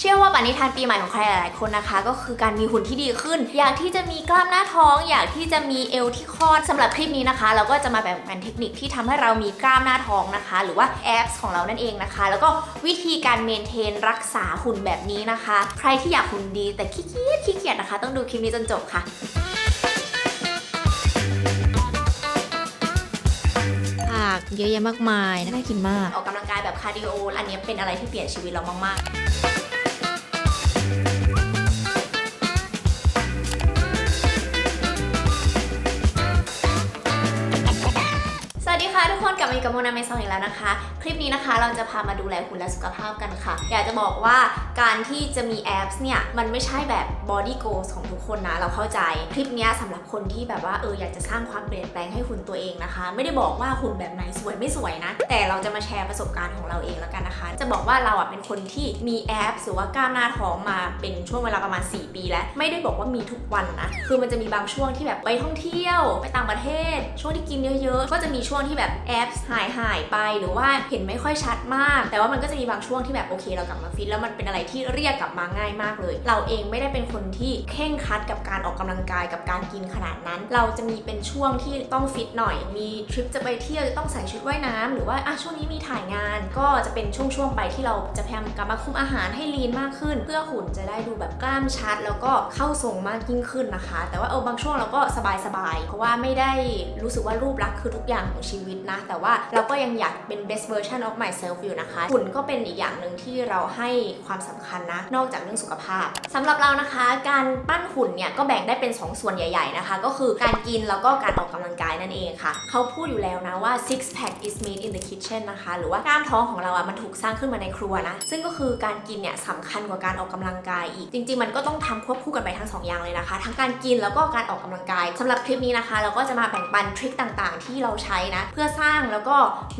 เชื่อว่าปณิธานปีใหม่ของใครหลายๆคนนะคะ ก็คือการมีหุ่นที่ดีขึ้น อยากที่จะมีกล้ามหน้าท้อง อยากที่จะมีเอวที่คลอดสำหรับคลิปนี้นะคะ เราก็จะมาแบ่งปันเทคนิคที่ทำให้เรามีกล้ามหน้าท้องนะคะ หรือว่าแอปของเรานั่นเองนะคะ แล้วก็วิธีการเมนเทนรักษาหุ่นแบบนี้นะคะ ใครที่อยากหุ่นดีแต่ขี้เกียจขี้เกียจนะคะ ต้องดูคลิปนี้จนจบค่ะผักเยอะแยะมากมายน่ากินมาก ออกกำลังกายแบบคาร์ดิโอ อันนี้เป็นอะไรที่เปลี่ยนชีวิตเรามากๆ อยู่กับโมนาเมซองอีกแล้วนะคะ คลิปนี้นะคะเราจะพามาดูแลหุ่นและสุขภาพกันค่ะ อยากจะบอกว่าการที่จะมีแอปเนี่ย มันไม่ใช่แบบ body goals ของทุกคนนะ เราเข้าใจคลิปนี้ยสำหรับคนที่แบบว่าเอออยากจะสร้างความเปลี่ยนแปลงให้หุ่นตัวเองนะคะ ไม่ได้บอกว่าหุ่นแบบไหนสวยไม่สวยนะ แต่เราจะมาแชร์ประสบการณ์ของเราเองแล้วกันนะคะ จะบอกว่าเราอะเป็นคนที่มีแอปหรือว่ากล้ามหน้าท้องมาเป็นช่วงเวลาประมาณ 4 ปีแล้ว ไม่ได้บอกว่ามีทุกวันนะคือมันจะมีบางช่วงที่แบบไปท่องเที่ยว ไปต่างประเทศ ช่วงที่กินเยอะๆก็จะมีช่วงที่แบบแอปหายหายไปหรือว่าเห็นไม่ค่อยชัดมาก แต่ว่ามันก็จะมีบางช่วงที่แบบโอเค เรากลับมาฟิตแล้วมันเป็นอะไรที่เรียกกลับมาง่ายมากเลย เราเองไม่ได้เป็นคนที่เข่งคัดกับการออกกำลังกายกับการกินขนาดนั้น เราจะมีเป็นช่วงที่ต้องฟิตหน่อย มีทริปจะไปเที่ยวจะต้องใส่ชุดว่ายน้ำหรือว่าอะช่วงนี้มีถ่ายงาน ก็จะเป็นช่วงๆไปที่เราจะพยายามกลับมาคุมอาหารให้ลีนมากขึ้น เพื่อหุ่นจะได้ดูแบบกล้ามชัด แล้วก็เข้าทรงมากยิ่งขึ้นนะคะ แต่ว่าเออบางช่วงเราก็สบายๆเพราะว่าไม่ได้รู้สึกว่ารูปลักษณ์คือทุกอย่างของชีวิตนะ แต่ว่าเราก็ยังอยากเป็น best version of myself อยู่นะคะหุ่นก็เป็นอีกอย่างหนึ่งที่เราให้ความสำคัญนะ นอกจากเรื่องสุขภาพสำหรับเรานะคะ การปั้นหุ่นเนี่ยก็แบ่งได้เป็น 2 ส่วนใหญ่ ๆนะคะ ก็คือการกินแล้วก็การออกกำลังกายนั่นเองค่ะ เขาพูดอยู่แล้วนะว่า six pack is made in the kitchen นะคะ หรือว่ากล้ามท้องของเราอะมันถูกสร้างขึ้นมาในครัวนะ ซึ่งก็คือการกินเนี่ยสำคัญกว่าการออกกำลังกายอีก จริง ๆ มันก็ต้องทำควบคู่กันไปทั้งสองอย่างเลยนะคะ ทั้งการกินแล้วก็การออกกำลังกายสำหรับคลิปนี้นะคะ เราก็จะมาแบ่งปันทริคต่างๆ ที่เราใช้นะ เพื่อสร้างแล้วก็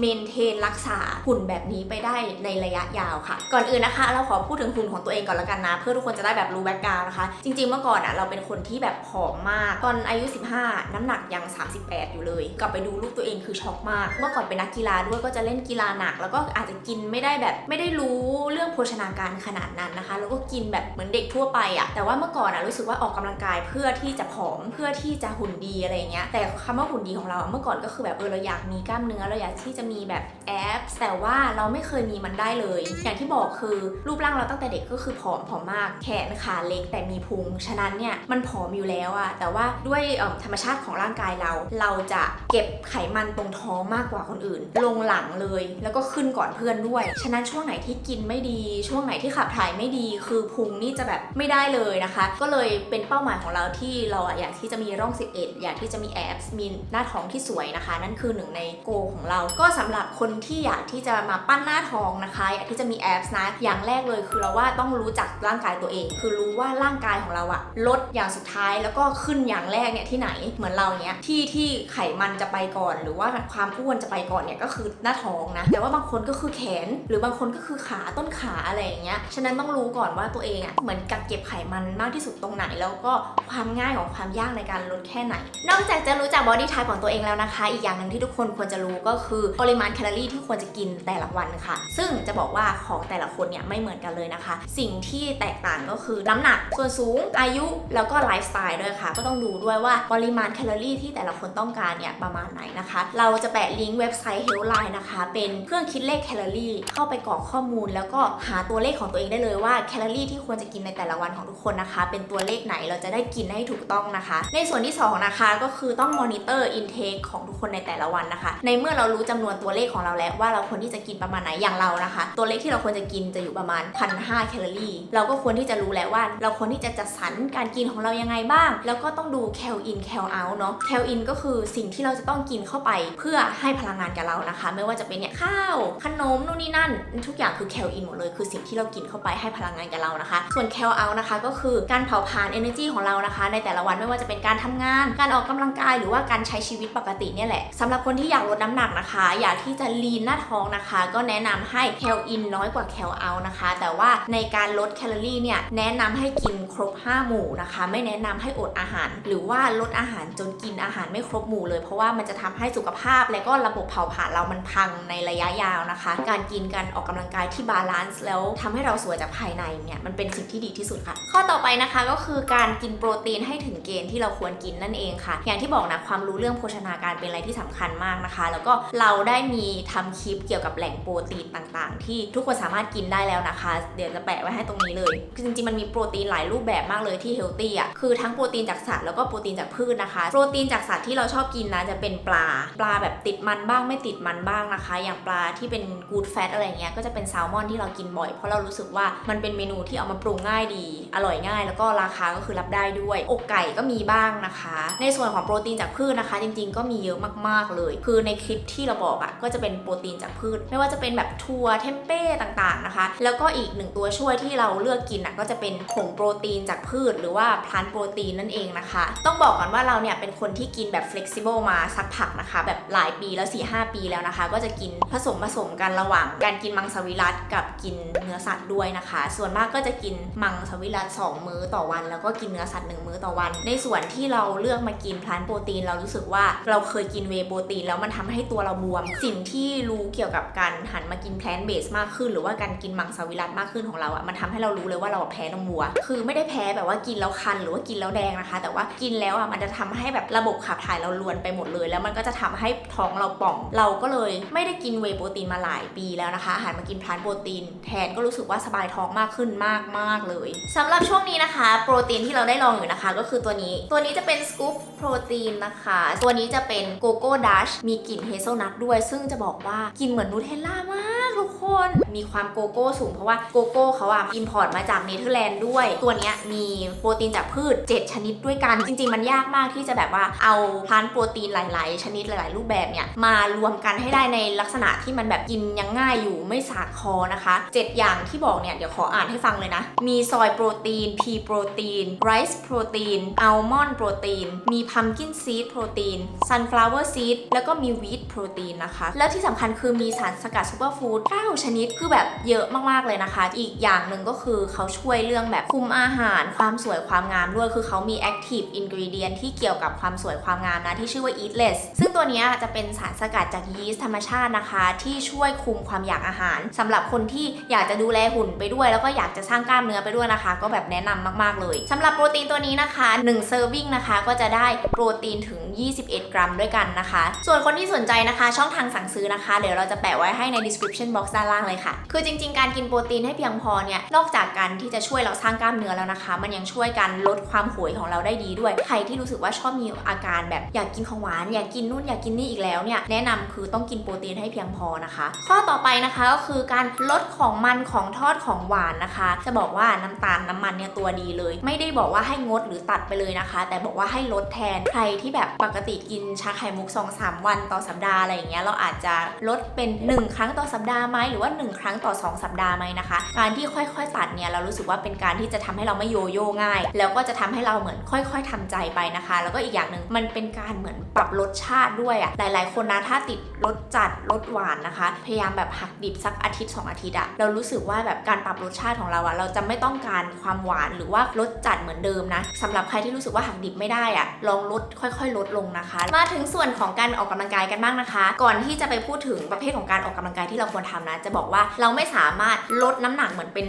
เมนเทนรักษาหุ่นแบบนี้ไปได้ในระยะยาวค่ะ ก่อนอื่นนะคะ เราขอพูดถึงหุ่นของตัวเองก่อนละกันนะ เพื่อทุกคนจะได้แบบรู้แบ็กกราวนะคะ จริงๆเมื่อก่อนอะเราเป็นคนที่แบบผอมมาก ตอนอายุ 15 น้ำหนักยัง 38 อยู่เลย กลับไปดูรูปตัวเองคือช็อกมาก เมื่อก่อนเป็นนักกีฬาด้วยก็จะเล่นกีฬาหนัก แล้วก็อาจจะกินไม่ได้แบบไม่ได้รู้เรื่องโภชนาการขนาดนั้นนะคะ แล้วก็กินแบบเหมือนเด็กทั่วไปอะแต่ว่าเมื่อก่อนอะรู้สึกว่าออกกำลังกายเพื่อที่จะผอมเพื่อที่จะหุ่นดีอะไรเงี้ยแต่คำว่าหุ่นดีของเราเมื่อก่อนก็คือแบบเออเราอยากมีกล้ามเนื้อเราอยากที่จะมีแบบแอปแต่ว่าเราไม่เคยมีมันได้เลย อย่างที่บอกคือรูปร่างเราตั้งแต่เด็กก็คือผอมผอมมาก แขนขาเล็กแต่มีพุง ฉะนั้นเนี่ยมันผอมอยู่แล้วอะแต่ว่าด้วยธรรมชาติของร่างกายเรา เราจะเก็บไขมันตรงท้องมากกว่าคนอื่น ลงหลังเลย แล้วก็ขึ้นก่อนเพื่อนด้วย ฉะนั้นช่วงไหนที่กินไม่ดี ช่วงไหนที่ขับถ่ายไม่ดี คือพุงนี่จะแบบไม่ได้เลยนะคะ ก็เลยเป็นเป้าหมายของเราที่เราอะอยากที่จะมีร่อง 11 อยากที่จะมีแอบมีหน้าท้องที่สวยนะคะ นั่นคือหนึ่งในโกของเรา ก็สำหรับคนที่อยากที่จะมาปั้นหน้าท้องนะคะ อยากที่จะมีแอบนะ อย่างแรกเลยคือเราว่าต้องรู้จักร่างกายตัวเอง คือรู้ว่าร่างกายของเราอะลดอย่างสุดท้ายแล้วก็ขึ้นอย่างแรกเนี่ยที่ไหนเหมือนเราเนี้ยที่ที่ไขมันจะไปก่อน หรือว่าความอ้วนจะไปก่อนเนี่ยก็คือหน้าท้องนะ แต่ว่าบางคนก็คือแขน หรือบางคนก็คือขาต้นขาอะไรอย่างเงี้ยฉะนั้นต้องรู้ก่อนว่าตัวเองอะเหมือนกักเก็บไขมันมากที่สุดตรงไหน แล้วก็ความง่ายของความยากในการลดแค่ไหน นอกจากจะรู้จักบอดี้ไทป์ของตัวเองแล้วนะคะ อีกอย่างหนึ่งที่ทุกคนควรจะรู้ก็คือปริมาณแคลอรี่ที่ควรจะกินแต่ละวันค่ะ ซึ่งจะบอกว่าของแต่ละคนเนี่ยไม่เหมือนกันเลยนะคะ สิ่งที่แตกต่างก็คือน้ำหนักส่วนสูงอายุแล้วก็ไลฟ์สไตล์ด้วยค่ะ ก็ต้องดูด้วยว่าปริมาณแคลอรี่ที่แต่ละคนต้องการเนี่ยประมาณไหนนะคะ เราจะแปะลิงก์เว็บไซต์ Healthline นะคะ เป็นเครื่องคิดเลขแคลอรี่เข้าไปกรอกข้อมูล แล้วก็หาตัวเลขของตัวเองได้เลยว่าแคลอรี่ที่ควรจะกินในแต่ละวันของทุกคนนะคะ เป็นตัวเลขไหนเราจะได้กินให้ถูกต้องนะคะ ในส่วนที่สองนะคะก็คือต้องมอนิเตอร์อินเทคของทุกคนในแต่ละวันนะคะ ในเมื่อเรารู้จำนวนตัวเลขของเราแล้วว่าเราควรที่จะกินประมาณไหนอย่างเรานะคะ ตัวเลขที่เราควรจะกินจะอยู่ประมาณ1,500แคลอรี่ เราก็ควรที่จะรู้แล้วว่า เราควรที่จะจัดสรรการกินของเรายังไงบ้าง แล้วก็ต้องดูแคลอินแคลเอาเนาะแคลอินก็คือสิ่งที่เราจะต้องกินเข้าไปเพื่อให้พลังงานกับเรานะคะ ไม่ว่าจะเป็นเนี่ยข้าวขนมนู่นนี่นั่น ทุกอย่างคือแคลอินหมดเลยคือสิ่งที่เรากินเข้าไปให้พลังงานกับเรานะคะ ส่วนแคลเอานะคะก็คือการเผาผลาญ energy ของเรานะคะ ในแต่ละวันไม่ว่าจะเป็นการทำงาน การออกกำลังกายหรือว่าการใช้ชีวิตปกติเนี่ยแหละสำหรับคนที่อยากลดน้ำหนักกนะคะ อยากที่จะลีนหน้าท้องนะคะ ก็แนะนำให้แคลอินน้อยกว่าแคลเอานะคะ แต่ว่าในการลดแคลอรี่เนี่ยแนะนำให้กินครบ 5 หมู่นะคะ ไม่แนะนำให้อดอาหาร หรือว่าลดอาหารจนกินอาหารไม่ครบหมู่เลย เพราะว่ามันจะทำให้สุขภาพ และก็ระบบเผาผลาญเรามันพังในระยะยาวนะคะ การกินการออกกำลังกายที่บาลานซ์แล้วทำให้เราสวยจากภายในเนี่ยมันเป็นสิ่งที่ดีที่สุดค่ะ ข้อต่อไปนะคะก็คือการกินโปรตีนให้ถึงเกณฑ์ที่เราควรกินนั่นเองค่ะ อย่างที่บอกนะความรู้เรื่องโภชนาการเป็นอะไรที่สำคัญมากนะคะ แล้วก็เราได้มีทำคลิปเกี่ยวกับแหล่งโปรตีนต่างๆ ที่ทุกคนสามารถกินได้แล้วนะคะ เดี๋ยวจะแปะไว้ให้ตรงนี้เลยคือจริงๆมันมีโปรตีนหลายรูปแบบมากเลยที่เฮลตี้อะคือทั้งโปรตีนจากสัตว์แล้วก็โปรตีนจากพืชนะคะ โปรตีนจากสัตว์ที่เราชอบกินนะจะเป็นปลา ปลาแบบติดมันบ้างไม่ติดมันบ้างนะคะ อย่างปลาที่เป็นกูดแฟตอะไรเงี้ยก็จะเป็นแซลมอนที่เรากินบ่อยเพราะเรารู้สึกว่ามันเป็นเมนูที่เอามาปรุงง่ายดี อร่อยง่าย แล้วก็ราคาก็คือรับได้ด้วย อกไก่ก็มีบ้างนะคะ ในส่วนของโปรตีนจากพืชนะคะ จริงๆ ก็มีเยอะมากๆเลย คือในคลิปที่เราบอกอะ่ะก็จะเป็นโปรตีนจากพืช ไม่ว่าจะเป็นแบบถั่วเทมเป้ต่างๆนะคะ แล้วก็อีกหนึ่งตัวช่วยที่เราเลือกกินอะก็จะเป็นผงโปรตีนจากพืช หรือว่าพลานโปรตีนนั่นเองนะคะ ต้องบอกก่อนว่าเราเนี่ยเป็นคนที่กินแบบ flexible มาสักพักนะคะ แบบหลายปีแล้ว4-5 ปีแล้วนะคะ ก็จะกินผสมผสมกันระหว่าง การกินมังสวิรัตกับกินเนื้อสัตว์ด้วยนะคะ ส่วนมากก็จะกินมังสวิรัต2 มื้อต่อวัน แล้วก็กินเนื้อสัตว์1มื้อต่อวัน ในส่วนที่เราเลือกมากินพลานโปรตีน เรารู้สึกว่าเราเคยกินเวโปรตีนแล้วมันทำให้ตัวเราบวม สิ่งที่รู้เกี่ยวกับการหันมากินแพลนเบสมากขึ้น หรือว่าการกินมังสวิรัตมากขึ้นของเราอะมันทำให้เรารู้เลยว่าเราแพ้นมวัว คือไม่ได้แพ้แบบว่ากินแล้วคันหรือว่ากินแล้วแดงนะคะ แต่ว่ากินแล้วอะมันจะทำให้แบบระบบขับถ่ายเราลวนไปหมดเลย แล้วมันก็จะทำให้ท้องเราป่อง เราก็เลยไม่ได้กินเวโปรตีนมาหลายปีแล้วนะคะหันมากินพลานโปรตีน แทนก็รู้สึกว่าสบายท้องมากขึ้นมากมากเลยสำหรับช่วงนี้นะคะ โปรตีนที่เราได้ลองอยู่นะคะ ก็คือตัวนี้ ตัวนี้จะเป็นสกู๊ปโปรตีนนะคะ ตัวนี้จะเป็นโกโก้ดัชมีกลิ่นเฮเซลนัทด้วย ซึ่งจะบอกว่ากินเหมือนนูเทลล่ามาก ทุกคนมีความโกโก้สูงเพราะว่าโกโก้เขาอะอิมพอร์ตมาจากเนเธอร์แลนด์ด้วย ตัวเนี้ยมีโปรตีนจากพืช 7 ชนิดด้วยกัน จริง ๆ มันยากมากที่จะแบบว่าเอาพลานโปรตีนหลาย ๆ ชนิดหลาย ๆ รูปแบบเนี่ยมารวมกันให้ได้ในลักษณะที่มันแบบกินยังง่ายอยู่ไม่สาดคอนะคะ 7 อย่างที่บอกเนี่ยเดี๋ยวขออ่านให้ฟังเลยนะ มีซอยโปรตีนพีโปรตีนไรซ์โปรตีนอัลมอนด์โปรตีนมีพัมกินซีดโปรตีนซันฟลาวเวอร์ซีดแล้วก็มีวีทโปรตีนนะคะ แล้วที่สำคัญคือมีสารสกัดซูเปอร์ฟู้ด9 ชนิดคือแบบเยอะมากๆเลยนะคะ อีกอย่างหนึ่งก็คือเขาช่วยเรื่องแบบคุมอาหาร ความสวยความงามด้วย คือเขามี active ingredient ที่เกี่ยวกับความสวยความงามนะ ที่ชื่อว่า eatless ซึ่งตัวนี้จะเป็นสารสกัดจากยีสต์ธรรมชาตินะคะ ที่ช่วยคุมความอยากอาหารสำหรับคนที่อยากจะดูแลหุ่นไปด้วย แล้วก็อยากจะสร้างกล้ามเนื้อไปด้วยนะคะ ก็แบบแนะนำมากๆเลยสำหรับโปรตีนตัวนี้นะคะ1 serving นะคะก็จะได้โปรตีนถึง 21 กรัมด้วยกันนะคะ ส่วนคนที่สนใจนะคะ ช่องทางสั่งซื้อนะคะ เดี๋ยวเราจะแปะไว้ให้ใน description box ด้านล่างเลยค่ะ คือจริง ๆ การกินโปรตีนให้เพียงพอเนี่ย นอกจากการที่จะช่วยเราสร้างกล้ามเนื้อแล้วนะคะ มันยังช่วยการลดความโหยของเราได้ดีด้วย ใครที่รู้สึกว่าชอบมีอาการแบบอยากกินของหวาน อยากกินนู่นอยากกินนี่อีกแล้วเนี่ย แนะนำคือต้องกินโปรตีนให้เพียงพอนะคะ ข้อต่อไปนะคะก็คือการลดของมันของทอดของหวานนะคะ จะบอกว่าน้ำตาลน้ำมันเนี่ยตัวดีเลย ไม่ได้บอกว่าให้งดหรือตัดไปเลยนะคะ แต่บอกว่าให้ลดแทน ใครที่แบบปกติกินชาไข่มุก2-3วันต่อสัปดาห์อะไรอย่างเงี้ย เราอาจจะลดเป็น 1 ครั้งต่อสัปดาห์ไหมหรือว่า 1 ครั้งต่อ 2 สัปดาห์ไหมนะคะ การที่ค่อยๆ ตัดเนี่ยเรารู้สึกว่าเป็นการที่จะทำให้เราไม่โยโย่ง่าย แล้วก็จะทำให้เราเหมือนค่อย ๆทำใจไปนะคะ แล้วก็อีกอย่างหนึ่งมันเป็นการเหมือนปรับรสชาติด้วยอะ่ะหลาย ๆ คนนะถ้าติดรสจัดรสหวานนะคะ พยายามแบบหักดิบสักอาทิตย์ 2 อาทิตย์อะเรารู้สึกว่าแบบการปรับรสชาติของเราอะเราจะไม่ต้องการความหวานหรือว่ารสจัดเหมือนเดิมนะสำหรับใครที่รู้สึกว่าหักดิบไม่ได้อะลองลดค่อย ๆ ลดลงนะคะ มาถึงส่วนของการออกกำลังกายกันบ้างนะคะ ก่อนที่จะไปพูดถึงประเภทของการออกกำลังกายที่เราควรทำนะ จะบอกว่าเราไม่สามารถลดน้ำหนักเหมือนเป็น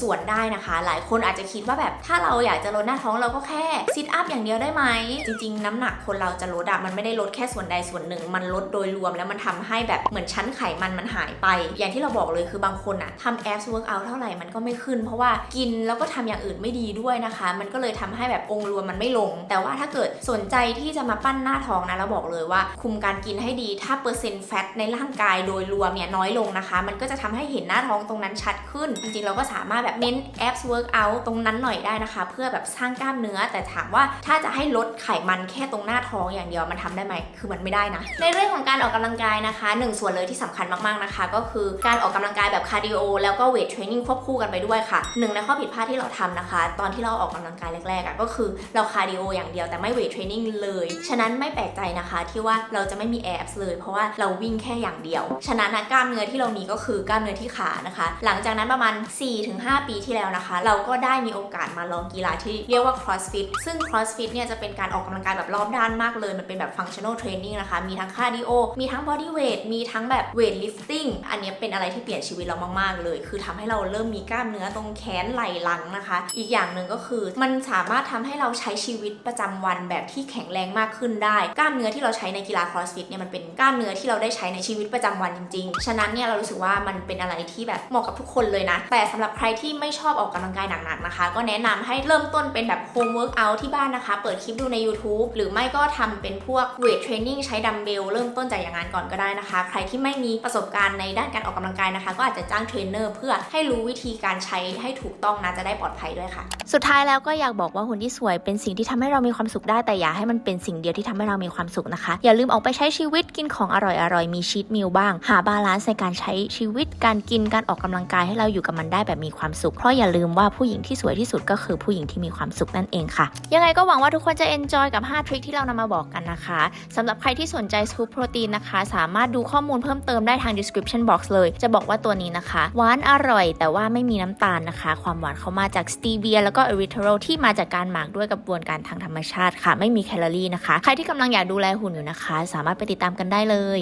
ส่วนๆได้นะคะ หลายคนอาจจะคิดว่าแบบถ้าเราอยากจะลดหน้าท้องเราก็แค่ซิทอัพอย่างเดียวได้ไหม จริง ๆ น้ำหนักคนเราจะลดอะมันไม่ได้ลดแค่ส่วนใดส่วนหนึ่ง มันลดโดยรวมแล้วมันทำให้แบบเหมือนชั้นไขมันมันหายไป อย่างที่เราบอกเลยคือบางคนอะทำแอปเวิร์กอัเท่าไหร่มันก็ไม่ขึ้น เพราะว่ากินแล้วก็ทำอย่างอื่นไม่ดีด้วยนะคะ มันก็เลยทำให้แบบองค์รวมมันไม่ลง แต่ว่าถ้าเกิดสนใจที่จะมาปั้นหน้าท้องนะเราบอกเลยว่า คุมการกินให้ดีถ้าเปอร์เซ็นต์แฟตในร่างกายโดยรวมเนี่ยน้อยลงนะคะ มันก็จะทำให้เห็นหน้าท้องตรงนั้นชัดขึ้น จริงๆ เราก็สามารถแบบเน้นแอป workout ตรงนั้นหน่อยได้นะคะ เพื่อแบบสร้างกล้ามเนื้อ แต่ถามว่าถ้าจะให้ลดไขมันแค่ตรงหน้าท้องอย่างเดียวมันทำได้ไหม คือมันไม่ได้นะ ในเรื่องของการออกกำลังกายนะคะหนึ่งส่วนเลยที่สำคัญมากๆนะคะ ก็คือการออกกำลังกายแบบคาร์ดิโอแล้วก็เวทเทรนนิ่งควบคู่กันไปด้วยค่ะหนึ่งในข้อผิดพลาดที่เราทำนะคะ ตอนที่เราออกกำลังกายแรกๆก็คือเราคาร์ดิโออย่างเดียวแต่ไม่เวทเทรนนิ่งเลย ฉะนั้นไม่แปลกใจนะคะ ที่ว่าเราจะไม่มีแอบเลย เพราะว่าเราวิ่งแค่อย่างเดียว ฉะนั้นกล้ามเนื้อที่เรามีก็คือกล้ามเนื้อที่ขานะคะ หลังจากนั้นประมาณ 4-5 ปีที่แล้วนะคะ เราก็ได้มีโอกาสมาลองกีฬาที่เรียกว่า crossfit ซึ่ง crossfit เนี่ยจะเป็นการออกกำลังกายแบบรอบด้านมากเลย มันเป็นแบบ functional training นะคะ มีทั้งคาร์ดิโอ มีทั้ง body weight มีทั้งแบบ weight lifting อันนี้เป็นอะไรที่เปลี่ยนชีวิตเรามาก ๆ เลย คือทำให้เราเริ่มมีกล้ามเนื้อตรงแขนไหล่หลังนะคะ อีกอย่างหนึ่งก็คือมันสามารถทำให้เราใช้ชีวิตประจำวันแบบที่แข็งแรงมากขึ้นได้ กล้ามเนื้อที่เราใช้ในกีฬา crossfit เนี่ยมันเป็นกล้ามเนื้อที่เราได้ใช้ในชีวิตประจำวันจริงๆ ฉะนั้นเนี่ยเรารู้สึกว่ามันเป็นอะไรที่แบบเหมาะกับทุกคนเลยนะ แต่สำหรับใครที่ไม่ชอบออกกำลังกายหนักๆนะคะ ก็แนะนำให้เริ่มต้นเป็นแบบ home workout ที่บ้านนะคะ เปิดคลิปดูใน YouTube หรือไม่ก็ทำเป็นพวก weight training ใช้ดัมเบลเริ่มต้นจากอย่างนั้นก่อนก็ได้นะคะ ใครที่ไม่มีประสบการณ์ในด้านการออกกำลังกายนะคะ ก็อาจจะจ้างเทรนเนอร์เพื่อให้รู้วิธีการใช้ให้ถูกต้องนะจะได้ปลอดภัยด้วยค่ะ สุดท้ายแล้วก็อยากบอกว่าหุ่นที่สวยเป็นสิ่งที่ทำให้เรามีความสุขได้แต่อย่าให้มันเป็นสิ่งเดียวที่ทำให้เรามีความสุขนะคะ อย่าลืมออกไปใช้ชีวิตกินของอร่อยๆมีชีตมิลบ้าง หาบาลานซ์ในการใช้ช้ชีวิตการกินการออกกำลังกายให้เราอยู่กับมันได้แบบมีความสุข เพราะอย่าลืมว่าผู้หญิงที่สวยที่สุดก็คือผู้หญิงที่มีความสุขนั่นเองค่ะ ยังไงก็หวังว่าทุกคนจะ enjoy กับ 5 ทริคที่เรานำมาบอกกันนะคะสำหรับใครที่สนใจส o ู p โปรตีนนะคะ สามารถดูข้อมูลเพิ่มเติมได้ทาง description box เลย จะบอกว่าตัวนี้นะคะหวานอร่อย แต่ว่าไม่มีน้ำตาลนะคะ ความหวานเขามาจากสตีเวียแล้วก็เอริทโรที่มาจากการหมักด้วยกระบวนการทางธรรมชาติค่ะ ไม่มีแคลอรี่นะคะ ใครที่กำลังอยากดูแลหุ่นอยู่นะคะ สามารถไปติดตามกันได้เลย